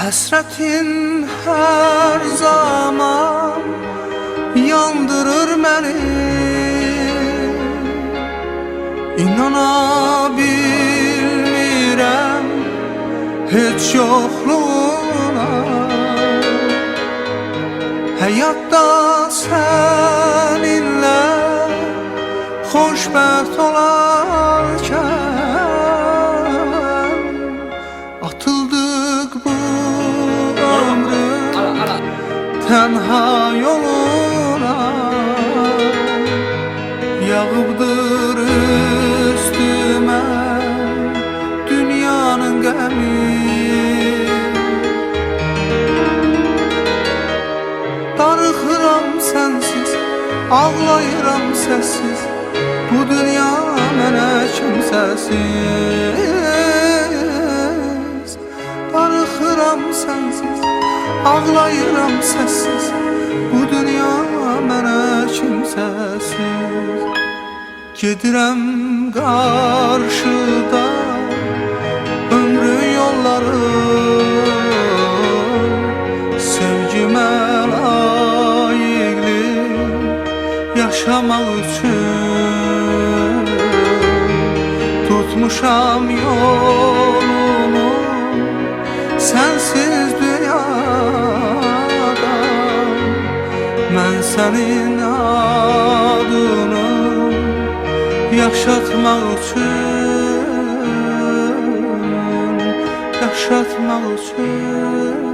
Həsrətin hər zaman yandırır məni İnana bilmirəm heç yoxluğuna Həyatda səninlə xoşbəxt olarkən Tənha yoluna Yağıbdır üstümə Dünyanın qəmi Darıxıram sənsiz Ağlayıram səssiz Bu dünya mənə kimsəsiz Darıxıram sənsiz Ağlayıram səssiz Bu dünya mənə kimsəsiz Gedirəm qarşıda Ömrün yolları. Sevgimə layiqli Yaşamaq üçün Tutmuşam yolunu Mən sənin adını Yaşatmaq üçün Yaşatmaq üçün